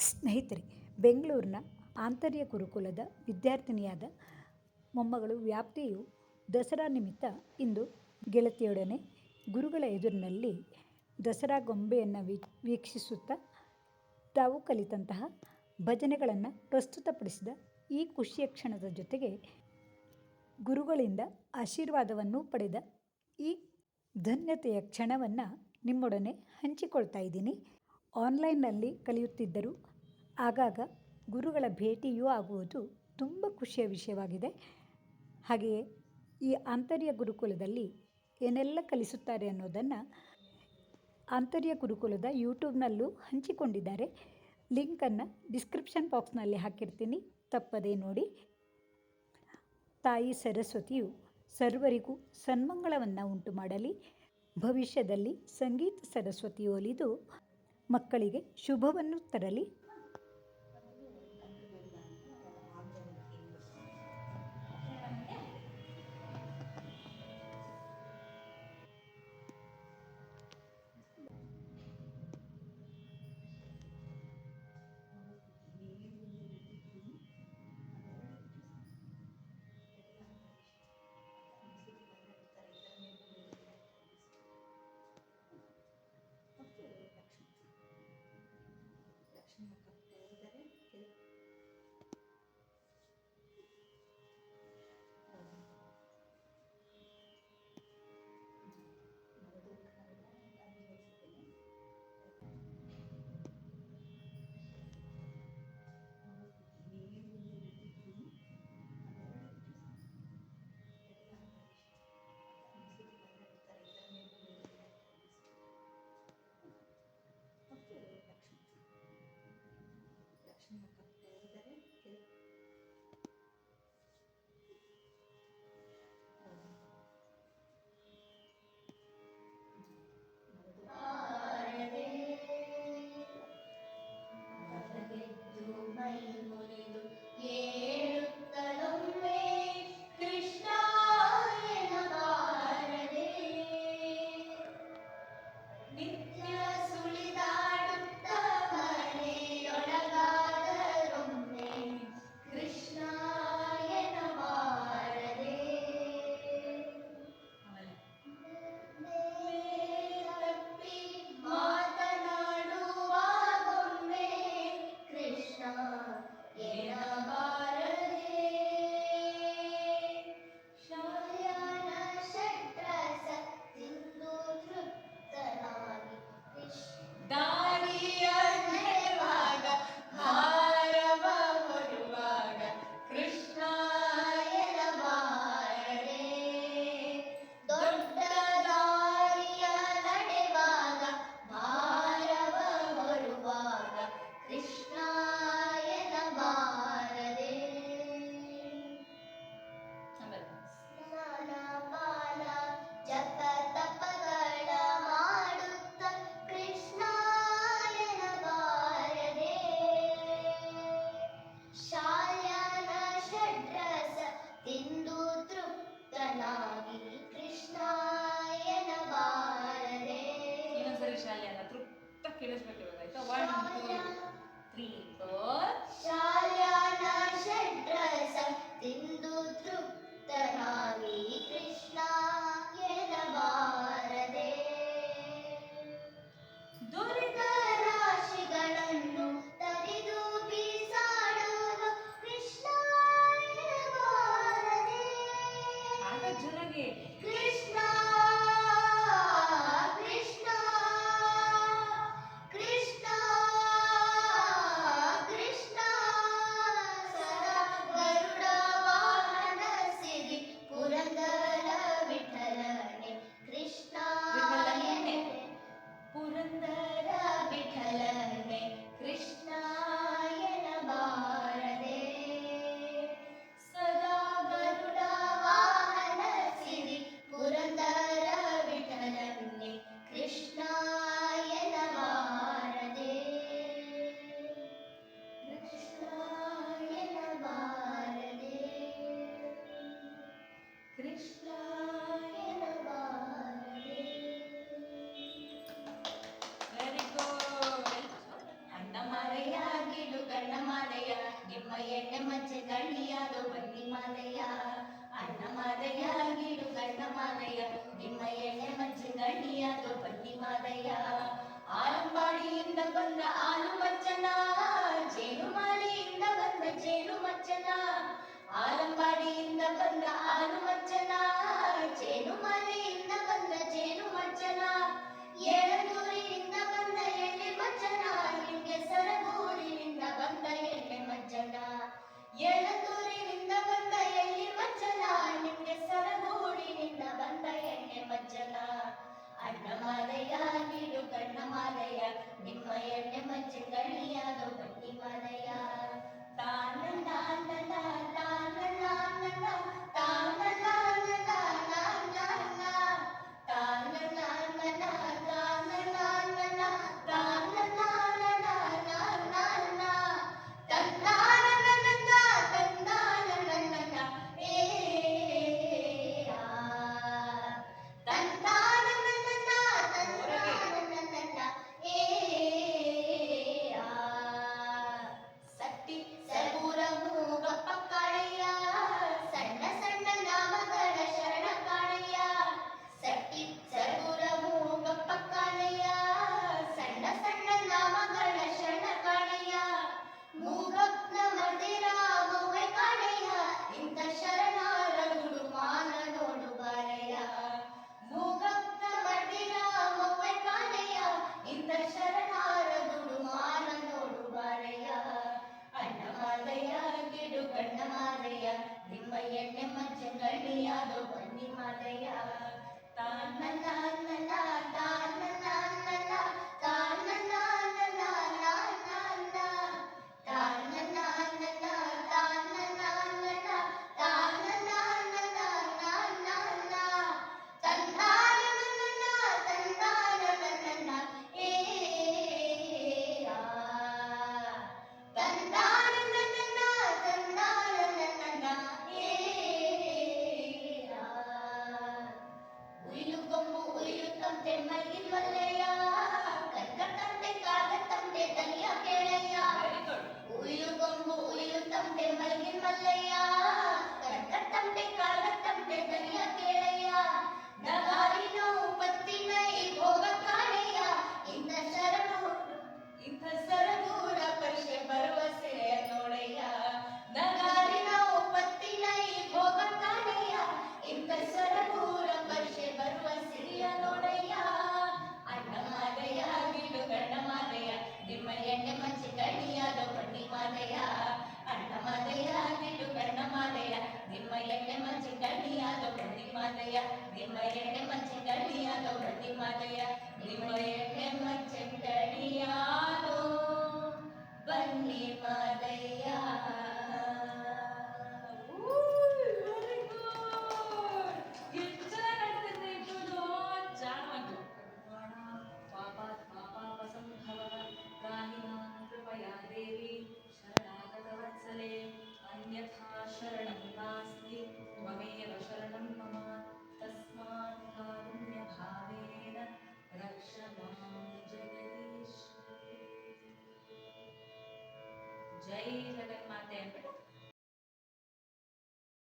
ಸ್ನೇಹಿತರೆ, ಬೆಂಗಳೂರಿನ ಆಂತರ್ಯ ಗುರುಕುಲದ ವಿದ್ಯಾರ್ಥಿನಿಯಾದ ಮೊಮ್ಮಗಳು ವ್ಯಾಪ್ತಿಯು ದಸರಾ ನಿಮಿತ್ತ ಇಂದು ಗೆಳತಿಯೊಡನೆ ಗುರುಗಳ ಎದುರಿನಲ್ಲಿ ದಸರಾ ಗೊಂಬೆಯನ್ನು ವೀಕ್ಷಿಸುತ್ತಾ ತಾವು ಕಲಿತಂತಹ ಭಜನೆಗಳನ್ನು ಪ್ರಸ್ತುತಪಡಿಸಿದ ಈ ಖುಷಿಯ ಕ್ಷಣದ ಜೊತೆಗೆ ಗುರುಗಳಿಂದ ಆಶೀರ್ವಾದವನ್ನು ಪಡೆದ ಈ ಧನ್ಯತೆಯ ಕ್ಷಣವನ್ನು ನಿಮ್ಮೊಡನೆ ಹಂಚಿಕೊಳ್ತಾ ಇದ್ದೀನಿ. ಆನ್ಲೈನ್ನಲ್ಲಿ ಕಲಿಯುತ್ತಿದ್ದರೂ ಆಗಾಗ ಗುರುಗಳ ಭೇಟಿಯೂ ಆಗುವುದು ತುಂಬ ಖುಷಿಯ ವಿಷಯವಾಗಿದೆ. ಹಾಗೆಯೇ ಈ ಆಂತರ್ಯ ಗುರುಕುಲದಲ್ಲಿ ಏನೆಲ್ಲ ಕಲಿಸುತ್ತಾರೆ ಅನ್ನೋದನ್ನು ಆಂತರ್ಯ ಗುರುಕುಲದ ಯೂಟ್ಯೂಬ್ನಲ್ಲೂ ಹಂಚಿಕೊಂಡಿದ್ದಾರೆ. ಲಿಂಕನ್ನು ಡಿಸ್ಕ್ರಿಪ್ಷನ್ ಬಾಕ್ಸ್ನಲ್ಲಿ ಹಾಕಿರ್ತೀನಿ. ತಪ್ಪದೇ ನೋಡಿ. ತಾಯಿ ಸರಸ್ವತಿಯು ಸರ್ವರಿಗೂ ಸನ್ಮಂಗಳವನ್ನು ಉಂಟು ಮಾಡಲಿ. ಭವಿಷ್ಯದಲ್ಲಿ ಸಂಗೀತ ಸರಸ್ವತಿಯು ಒಲಿದು ಮಕ್ಕಳಿಗೆ ಶುಭವನ್ನು ತರಲಿ. Yeah.